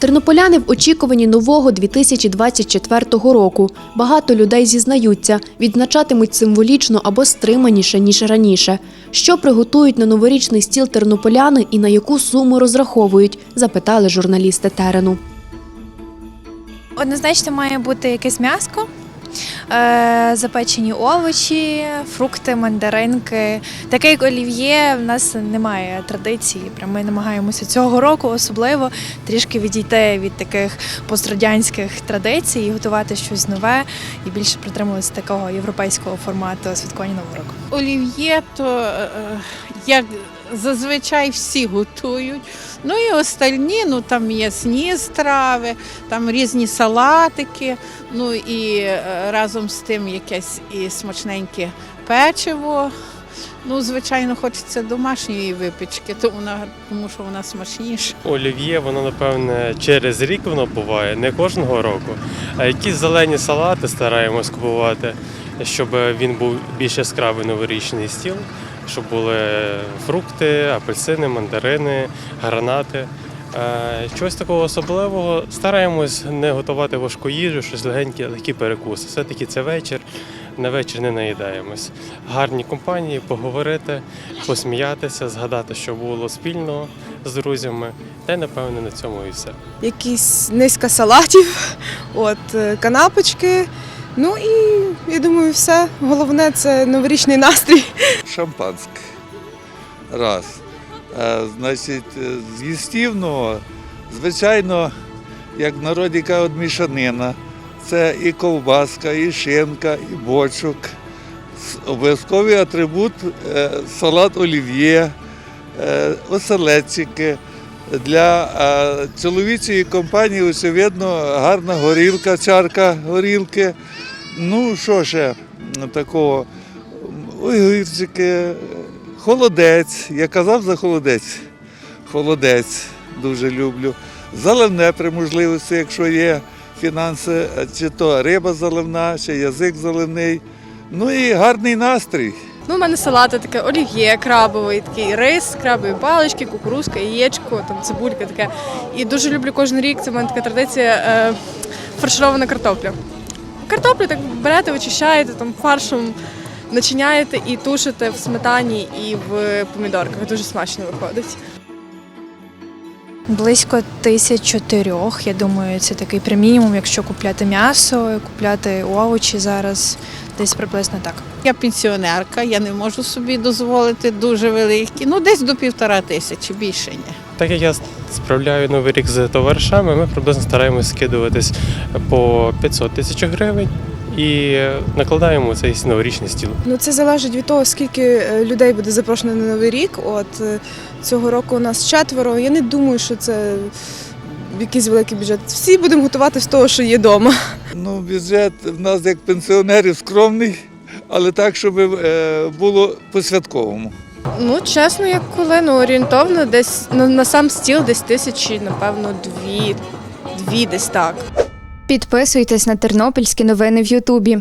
Тернополяни в очікуванні нового 2024 року. Багато людей зізнаються, відзначатимуть символічно або стриманіше, ніж раніше. Що приготують на новорічний стіл тернополяни і на яку суму розраховують, запитали журналісти терену. Однозначно має бути якесь м'яско, запечені овочі, фрукти, мандаринки. Таке як олів'є, в нас немає традиції. Прям ми намагаємося цього року особливо трішки відійти від таких пострадянських традицій і готувати щось нове і більше притримуватися такого європейського формату святкування нового року. олів'є, то е, як зазвичай всі готують. Ну і остальні, ну там м'ясні страви, там різні салатики, ну і е, разом з тим якесь і смачненьке печиво. Ну, звичайно, хочеться домашньої випічки, тому, вона, тому що вона смачніша. Олів'є, воно напевне через рік воно буває, не кожного року. А якісь зелені салати стараємось купувати, щоб він був більш яскравий новорічний стіл, щоб були фрукти, апельсини, мандарини, гранати. Е, Чогось такого особливого стараємось не готувати важку їжу, щось легеньке, легкі перекуси. Все-таки це вечір, на вечір не наїдаємось. Гарні компанії, поговорити, посміятися, згадати, що було спільно з друзями. Та й напевне на цьому і все. якісь низка салатів, от е, канапочки. Ну і я думаю, все. Головне це новорічний настрій. шампанське. Раз. Е, Значить, е, з їстівного, звичайно, як в народі кажуть, мішанина. Це і ковбаска, і шинка, і бочок. Обов'язковий атрибут е, салат олів'є, оселедчики. Для е, чоловічої компанії, очевидно, гарна горілка, чарка горілки. Ну, що ще такого? Огірчики, холодець. Я казав за холодець. Холодець дуже люблю. Заливне при можливості, якщо є фінанси, чи то риба заливна, чи язик заливний. Ну і гарний настрій. Ну, у мене салати таке олів'є, крабовий, такий рис, крабові палички, кукурузка, яєчко, там цибулька таке. І дуже люблю кожен рік. Це в мене така традиція е, фарширована картопля. Картоплю так берете, вичищаєте там фаршем. Начиняєте і тушите в сметані і в помідорках. Дуже смачно виходить. Близько тисяч чотирьох. Я думаю, це такий преміум, якщо купляти м'ясо, купляти овочі зараз. Десь приблизно так. Я пенсіонерка, я не можу собі дозволити дуже великі. Ну, десь до півтора тисячі, більше ні. Так як я справляю новий рік з товаришами, ми приблизно стараємось скидуватись по 500 тисяч гривень і накладаємо цей новорічний стіл. Ну це залежить від того, скільки е, людей буде запрошено на новий рік. От е, цього року у нас четверо. Я не думаю, що це якийсь великий бюджет. Всі будемо готувати з того, що є вдома. Ну, бюджет в нас як пенсіонерів скромний, але так, щоб е, було по-святковому. Ну, чесно, як коли, ну орієнтовно, десь ну, на сам стіл десь тисячі, напевно, дві, дві десь так. Підписуйтесь на тернопільські новини в Ютубі.